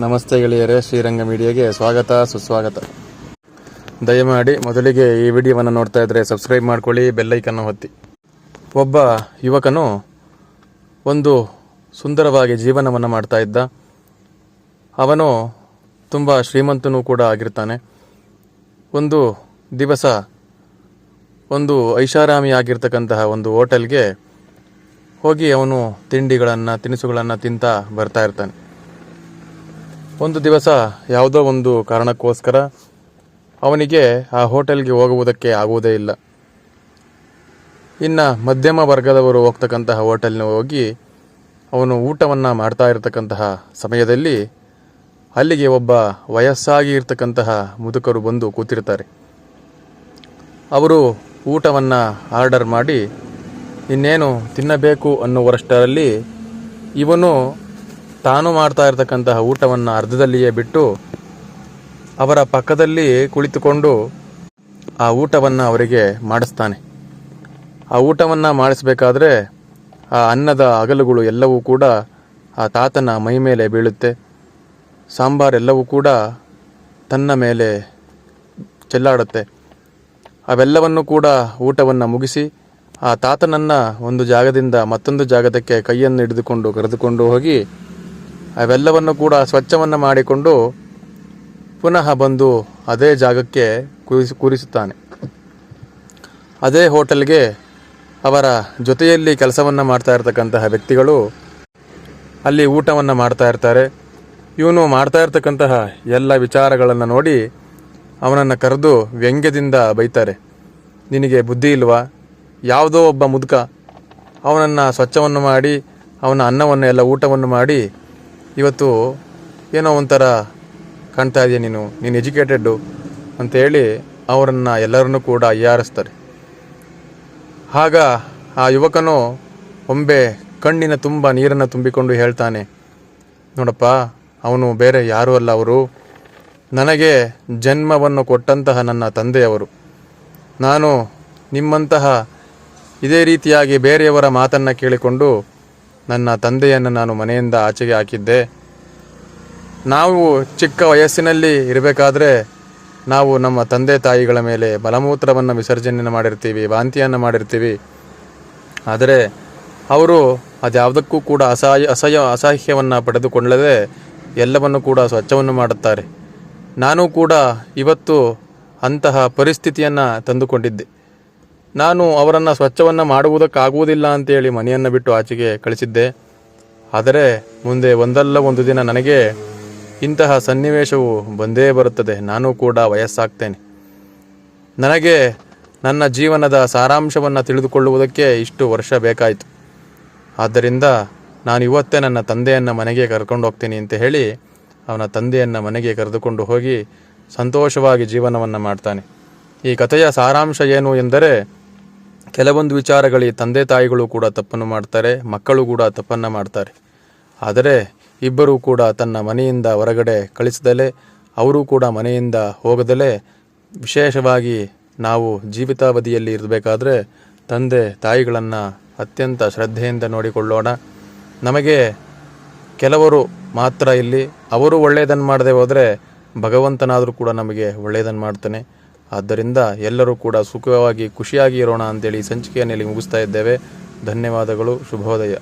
ನಮಸ್ತೆ ಗೆಳೆಯರೇ, ಶ್ರೀರಂಗ ಮೀಡಿಯಾಗೆ ಸ್ವಾಗತ, ಸುಸ್ವಾಗತ. ದಯಮಾಡಿ ಮೊದಲಿಗೆ ಈ ವಿಡಿಯೋವನ್ನು ನೋಡ್ತಾ ಇದ್ರೆ ಸಬ್ಸ್ಕ್ರೈಬ್ ಮಾಡ್ಕೊಳ್ಳಿ ಬೆಲ್ಲೈಕನ್ನು ಹೊತ್ತಿ ಒಬ್ಬ ಯುವಕನು ಒಂದು ಸುಂದರವಾಗಿ ಜೀವನವನ್ನು ಮಾಡ್ತಾ ಇದ್ದ. ಅವನು ತುಂಬ ಶ್ರೀಮಂತನೂ ಕೂಡ ಆಗಿರ್ತಾನೆ. ಒಂದು ದಿವಸ ಒಂದು ಐಷಾರಾಮಿ ಆಗಿರ್ತಕ್ಕಂತಹ ಒಂದು ಹೋಟೆಲ್ಗೆ ಹೋಗಿ ಅವನು ತಿಂಡಿಗಳನ್ನು, ತಿನಿಸುಗಳನ್ನು ತಿಂತಾ ಬರ್ತಾ ಇರ್ತಾನೆ. ಒಂದು ದಿವಸ ಯಾವುದೋ ಒಂದು ಕಾರಣಕ್ಕೋಸ್ಕರ ಅವನಿಗೆ ಆ ಹೋಟೆಲ್ಗೆ ಹೋಗುವುದಕ್ಕೆ ಆಗುವುದೇ ಇಲ್ಲ. ಇನ್ನು ಮಧ್ಯಮ ವರ್ಗದವರು ಹೋಗ್ತಕ್ಕಂತಹ ಹೋಟೆಲ್ನ ಹೋಗಿ ಅವನು ಊಟವನ್ನು ಮಾಡ್ತಾ ಇರತಕ್ಕಂತಹ ಸಮಯದಲ್ಲಿ ಅಲ್ಲಿಗೆ ಒಬ್ಬ ವಯಸ್ಸಾಗಿ ಇರ್ತಕ್ಕಂತಹ ಮುದುಕರು ಬಂದು ಕೂತಿರ್ತಾರೆ. ಅವರು ಊಟವನ್ನು ಆರ್ಡರ್ ಮಾಡಿ, ಇನ್ನೇನು ತಿನ್ನಬೇಕು ಅನ್ನುವರಷ್ಟರಲ್ಲಿ ಇವನು ತಾನು ಮಾಡ್ತಾ ಇರತಕ್ಕಂತಹ ಊಟವನ್ನು ಅರ್ಧದಲ್ಲಿಯೇ ಬಿಟ್ಟು ಅವರ ಪಕ್ಕದಲ್ಲಿ ಕುಳಿತುಕೊಂಡು ಆ ಊಟವನ್ನು ಅವರಿಗೆ ಮಾಡಿಸ್ತಾನೆ. ಆ ಊಟವನ್ನು ಮಾಡಿಸಬೇಕಾದ್ರೆ ಆ ಅನ್ನದ ಅಗಲುಗಳು ಎಲ್ಲವೂ ಕೂಡ ಆ ತಾತನ ಮೈ ಮೇಲೆ ಬೀಳುತ್ತೆ. ಸಾಂಬಾರೆಲ್ಲವೂ ಕೂಡ ತನ್ನ ಮೇಲೆ ಚೆಲ್ಲಾಡುತ್ತೆ. ಅವೆಲ್ಲವನ್ನು ಕೂಡ ಊಟವನ್ನು ಮುಗಿಸಿ ಆ ತಾತನನ್ನು ಒಂದು ಜಾಗದಿಂದ ಮತ್ತೊಂದು ಜಾಗದಕ್ಕೆ ಕೈಯನ್ನು ಹಿಡಿದುಕೊಂಡು ಕರೆದುಕೊಂಡು ಹೋಗಿ ಅವೆಲ್ಲವನ್ನು ಕೂಡ ಸ್ವಚ್ಛವನ್ನು ಮಾಡಿಕೊಂಡು ಪುನಃ ಬಂದು ಅದೇ ಜಾಗಕ್ಕೆ ಕೂರಿಸಿ ಕೂರಿಸುತ್ತಾನೆ. ಅದೇ ಹೋಟೆಲ್ಗೆ ಅವರ ಜೊತೆಯಲ್ಲಿ ಕೆಲಸವನ್ನು ಮಾಡ್ತಾ ಇರತಕ್ಕಂತಹ ವ್ಯಕ್ತಿಗಳು ಅಲ್ಲಿ ಊಟವನ್ನು ಮಾಡ್ತಾ ಇರ್ತಾರೆ. ಇವನು ಮಾಡ್ತಾ ಇರತಕ್ಕಂತಹ ಎಲ್ಲ ವಿಚಾರಗಳನ್ನು ನೋಡಿ ಅವನನ್ನು ಕರೆದು ವ್ಯಂಗ್ಯದಿಂದ ಬೈತಾರೆ. ನಿನಗೆ ಬುದ್ಧಿ ಇಲ್ವಾ? ಯಾವುದೋ ಒಬ್ಬ ಮುದುಕ ಅವನನ್ನು ಸ್ವಚ್ಛವನ್ನು ಮಾಡಿ, ಅವನ ಅನ್ನವನ್ನು ಎಲ್ಲ ಊಟವನ್ನು ಮಾಡಿ ಇವತ್ತು ಏನೋ ಒಂಥರ ಕಾಣ್ತಾ ಇದೆಯಾ ನೀನು ನೀನು ಎಜುಕೇಟೆಡ್ಡು ಅಂತೇಳಿ ಅವರನ್ನು ಎಲ್ಲರನ್ನೂ ಕೂಡ ಅಯ್ಯಾರಿಸ್ತಾರೆ. ಆಗ ಆ ಯುವಕನು ಒಂಬೆ ಕಣ್ಣಿನ ತುಂಬ ನೀರನ್ನು ತುಂಬಿಕೊಂಡು ಹೇಳ್ತಾನೆ, ನೋಡಪ್ಪ, ಅವನು ಬೇರೆ ಯಾರೂ ಅಲ್ಲ ಅವರು. ನನಗೆ ಜನ್ಮವನ್ನು ಕೊಟ್ಟಂತಹ ನನ್ನ ತಂದೆಯವರು. ನಾನು ನಿಮ್ಮಂತಹ ಇದೇ ರೀತಿಯಾಗಿ ಬೇರೆಯವರ ಮಾತನ್ನು ಕೇಳಿಕೊಂಡು ನನ್ನ ತಂದೆಯನ್ನು ನಾನು ಮನೆಯಿಂದ ಆಚೆಗೆ ಹಾಕಿದ್ದೆ. ನಾವು ಚಿಕ್ಕ ವಯಸ್ಸಿನಲ್ಲಿ ಇರಬೇಕಾದ್ರೆ ನಾವು ನಮ್ಮ ತಂದೆ ತಾಯಿಗಳ ಮೇಲೆ ಮಲಮೂತ್ರವನ್ನು ವಿಸರ್ಜನೆಯನ್ನು ಮಾಡಿರ್ತೀವಿ, ವಾಂತಿಯನ್ನು ಮಾಡಿರ್ತೀವಿ. ಆದರೆ ಅವರು ಅದ್ಯಾವುದಕ್ಕೂ ಕೂಡ ಅಸಹ್ಯ ಅಸಹ್ಯ, ಅಸಹ್ಯವನ್ನು ಪಡೆದುಕೊಳ್ಳದೆ ಎಲ್ಲವನ್ನು ಕೂಡ ಸ್ವಚ್ಛವನ್ನು ಮಾಡುತ್ತಾರೆ. ನಾನು ಕೂಡ ಇವತ್ತು ಅಂತಹ ಪರಿಸ್ಥಿತಿಯನ್ನು ತಂದುಕೊಂಡಿದ್ದೆ. ನಾನು ಅವರನ್ನು ಸ್ವಚ್ಛವನ್ನು ಮಾಡುವುದಕ್ಕಾಗುವುದಿಲ್ಲ ಅಂತೇಳಿ ಮನೆಯನ್ನು ಬಿಟ್ಟು ಆಚೆಗೆ ಕಳಿಸಿದ್ದೆ. ಆದರೆ ಮುಂದೆ ಒಂದಲ್ಲ ಒಂದು ದಿನ ನನಗೆ ಇಂತಹ ಸನ್ನಿವೇಶವು ಬಂದೇ ಬರುತ್ತದೆ. ನಾನು ಕೂಡ ವಯಸ್ಸಾಗ್ತೇನೆ. ನನಗೆ ನನ್ನ ಜೀವನದ ಸಾರಾಂಶವನ್ನು ತಿಳಿದುಕೊಳ್ಳುವುದಕ್ಕೆ ಇಷ್ಟು ವರ್ಷ ಬೇಕಾಯಿತು. ಆದ್ದರಿಂದ ನಾನು ಇವತ್ತೇ ನನ್ನ ತಂದೆಯನ್ನು ಮನೆಗೆ ಕರ್ಕೊಂಡು ಹೋಗ್ತೀನಿ ಅಂತ ಹೇಳಿ ಅವನ ತಂದೆಯನ್ನು ಮನೆಗೆ ಕರೆದುಕೊಂಡು ಹೋಗಿ ಸಂತೋಷವಾಗಿ ಜೀವನವನ್ನು ಮಾಡ್ತಾನೆ. ಈ ಕಥೆಯ ಸಾರಾಂಶ ಏನು ಎಂದರೆ ಕೆಲವೊಂದು ವಿಚಾರಗಳಿಗೆ ತಂದೆ ತಾಯಿಗಳು ಕೂಡ ತಪ್ಪನ್ನು ಮಾಡ್ತಾರೆ, ಮಕ್ಕಳು ಕೂಡ ತಪ್ಪನ್ನು ಮಾಡ್ತಾರೆ. ಆದರೆ ಇಬ್ಬರೂ ಕೂಡ ತನ್ನ ಮನೆಯಿಂದ ಹೊರಗಡೆ ಕಳಿಸದಲೇ, ಅವರೂ ಕೂಡ ಮನೆಯಿಂದ ಹೋಗದಲೇ ವಿಶೇಷವಾಗಿ ನಾವು ಜೀವಿತಾವಧಿಯಲ್ಲಿ ಇರಬೇಕಾದ್ರೆ ತಂದೆ ತಾಯಿಗಳನ್ನು ಅತ್ಯಂತ ಶ್ರದ್ಧೆಯಿಂದ ನೋಡಿಕೊಳ್ಳೋಣ. ನಮಗೆ ಕೆಲವರು ಮಾತ್ರ ಇಲ್ಲಿ, ಅವರು ಒಳ್ಳೆಯದನ್ನು ಮಾಡದೆ ಹೋದರೆ ಭಗವಂತನಾದರೂ ಕೂಡ ನಮಗೆ ಒಳ್ಳೆಯದನ್ನು ಮಾಡ್ತಾನೆ. ಆದ್ದರಿಂದ ಎಲ್ಲರೂ ಕೂಡ ಸುಖವಾಗಿ ಖುಷಿಯಾಗಿ ಇರೋಣ ಅಂತೇಳಿ ಇಲ್ಲಿ ಮುಗಿಸ್ತಾ ಇದ್ದೇವೆ. ಧನ್ಯವಾದಗಳು. ಶುಭೋದಯ.